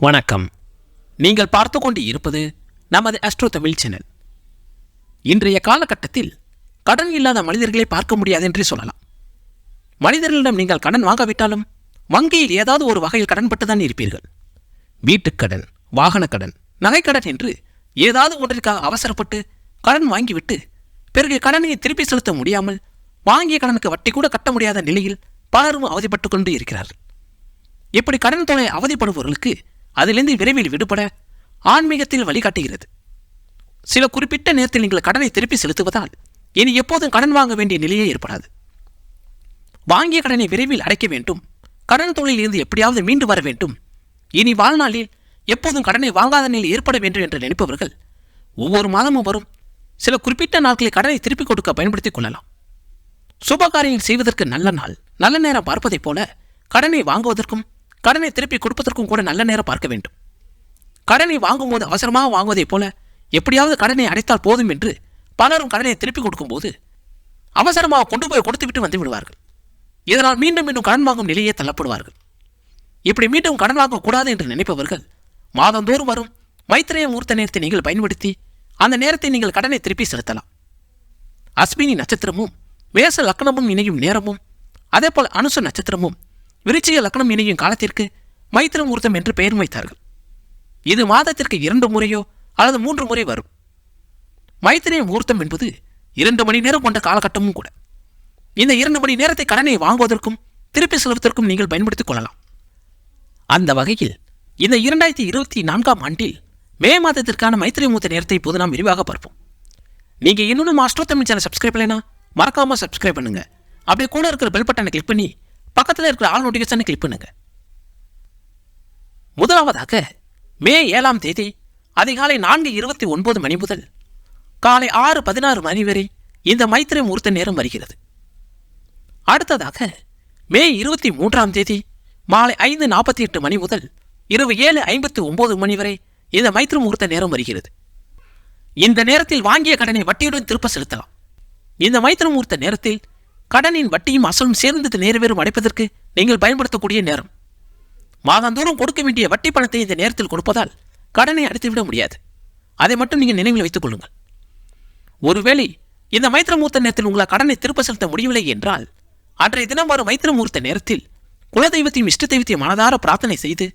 வணக்கம். நீங்கள் பார்த்து கொண்டு இருப்பது நமது அஸ்ட்ரோ தமிழ் சேனல் இன்றைய காலகட்டத்தில் கடன் இல்லாத மனிதர்களை பார்க்க முடியாது என்றே சொல்லலாம். மனிதர்களிடம் நீங்கள் கடன் வாங்காவிட்டாலும் வங்கியில் ஏதாவது ஒரு வகையில் கடன்பட்டுதான் இருப்பீர்கள். வீட்டுக்கடன் வாகனக்கடன் நகைக்கடன் என்று ஏதாவது ஒன்றிற்காக அவசரப்பட்டு கடன் வாங்கிவிட்டு பிறகு கடனை திருப்பி செலுத்த முடியாமல் வாங்கிய கடனுக்கு வட்டி கூட கட்ட முடியாத நிலையில் பலரும் அவதிப்பட்டு கொண்டு இருக்கிறார்கள். இப்படி கடன் தொகை அவதிப்படுபவர்களுக்கு அதிலிருந்து விரைவில் விடுபட ஆன்மீகத்தில் வழிகாட்டுகிறது. சில குறிப்பிட்ட நேரத்தில் நீங்கள் கடனை திருப்பி செலுத்துவதால் இனி எப்போதும் கடன் வாங்க வேண்டிய நிலையே ஏற்படாது. வாங்கிய கடனை விரைவில் அடைக்க வேண்டும். கடன் தொழிலில் இருந்து எப்படியாவது மீண்டு வர வேண்டும். இனி வாழ்நாளில் எப்போதும் கடனை வாங்காத நிலை ஏற்பட வேண்டும் என்று நினைப்பவர்கள் ஒவ்வொரு மாதமும் வரும் சில குறிப்பிட்ட நாட்களில் கடனை திருப்பிக் கொடுக்க பயன்படுத்திக் கொள்ளலாம். சுபகாரியங்கள் செய்வதற்கு நல்ல நாள் நல்ல நேரம் பார்ப்பதைப் போல கடனை வாங்குவதற்கும் கடனை திருப்பி கொடுப்பதற்கும் கூட நல்ல நேரம் பார்க்க வேண்டும். கடனை வாங்கும்போது அவசரமாக வாங்குவதைப் போல எப்படியாவது கடனை அடைத்தால் போதும் என்று பலரும் கடனை திருப்பி கொடுக்கும்போது அவசரமாக கொண்டு போய் கொடுத்துவிட்டு வந்து விடுவார்கள். இதனால் மீண்டும் மீண்டும் கடன் வாங்கும் நிலையே தள்ளப்படுவார்கள். இப்படி மீண்டும் கடன் வாங்கக்கூடாது என்று நினைப்பவர்கள் மாதந்தோறும் வரும் மைத்திரைய முகூர்த்த நேரத்தை நீங்கள் பயன்படுத்தி அந்த நேரத்தை நீங்கள் கடனை திருப்பி செலுத்தலாம். அஸ்வினி நட்சத்திரமும் வேச லக்னமும் இணையும் நேரமும் அதேபோல் அனுச நட்சத்திரமும் விருச்சிக லக்னம் இணையும் காலத்திற்கு மைத்திர முகூர்த்தம் என்று பெயர் வைத்தார்கள். இது மாதத்திற்கு இரண்டு முறையோ அல்லது மூன்று முறை வரும். மைத்திரிய முகூர்த்தம் என்பது இரண்டு மணி நேரம் கொண்ட காலகட்டமும் கூட. இந்த இரண்டு மணி நேரத்தை கடனை வாங்குவதற்கும் திருப்பி செலுத்துவதற்கும் நீங்கள் பயன்படுத்திக் கொள்ளலாம். அந்த வகையில் இந்த இரண்டாயிரத்தி இருபத்தி நான்காம் ஆண்டில் மே மாதத்திற்கான மைத்திரி மூத்த நேரத்தை இப்போது நாம் விரிவாக பார்ப்போம். நீங்கள் இன்னொன்று மாஸ்டர் தமிழ் சேனல் சப்ஸ்கிரைப் இல்லைனா மறக்காமல் சப்ஸ்கிரைப் பண்ணுங்க. அப்படியே கூட இருக்கிற பெல் பட்டனை கிளிக் பண்ணி பக்கத்தில் இருக்கிற ஆல் நோட்டிஃபிகேஷனை கிளிக் பண்ணுங்க. முதலாவதாக மே ஏழாம் தேதி அதிகாலை நான்கு இருபத்தி ஒன்பது மணி முதல் காலை ஆறு பதினாறு மணி வரை இந்த மைத்திரை முகூர்த்த நேரம் வருகிறது. அடுத்ததாக மே இருபத்தி மூன்றாம் தேதி மாலை ஐந்து நாற்பத்தி எட்டு மணி முதல் இரவு ஏழு ஐம்பத்தி ஒம்பது மணி வரை இந்த மைத்திரி முகூர்த்த நேரம் வருகிறது. இந்த நேரத்தில் வாங்கிய கடனை வட்டியுடன் திருப்ப செலுத்தலாம். இந்த மைத்திரி முகூர்த்த நேரத்தில் கடனின் வட்டியும் அசலும் சேர்ந்தது நேர்வேறும் அடைப்பதற்கு நீங்கள் பயன்படுத்தக்கூடிய நேரம். மாதந்தோறும் கொடுக்க வேண்டிய வட்டி பணத்தை இந்த நேரத்தில் கொடுப்பதால் கடனை அடைத்துவிட முடியாது. அதை மட்டும் நீங்கள் நினைவில் வைத்துக் கொள்ளுங்கள். ஒருவேளை இந்த மைத்திரமூர்த்த நேரத்தில் உங்களால் கடனை திருப்ப செலுத்த முடியவில்லை என்றால் அன்றைய தினம் வரும் மைத்திரமூர்த்த நேரத்தில் குலதெய்வத்தையும் இஷ்ட தெய்வத்தையும் மனதார பிரார்த்தனை செய்து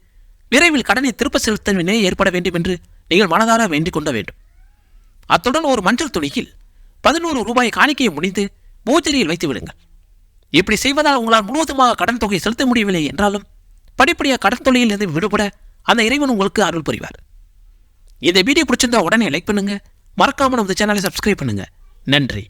விரைவில் கடனை திருப்ப செலுத்த வினை ஏற்பட வேண்டும் என்று நீங்கள் மனதார வேண்டிக் கொள்ள வேண்டும். அத்துடன் ஒரு மஞ்சள் துணியில் பதினோரு ரூபாய் காணிக்கையை முடிந்து மோஜரியில் வைத்து விடுங்கள். இப்படி செய்வதால் உங்களால் முழுவதுமாக கடன் தொகையை செலுத்த முடியவில்லை என்றாலும் படிப்படியாக கடன் தொகையில் இருந்து விடுபட அந்த இறைவன் உங்களுக்கு அருள் புரிவார். இந்த வீடியோ பிடிச்சிருந்தா உடனே லைக் பண்ணுங்க. மறக்காமல் நமது சேனலை சப்ஸ்கிரைப் பண்ணுங்க. நன்றி.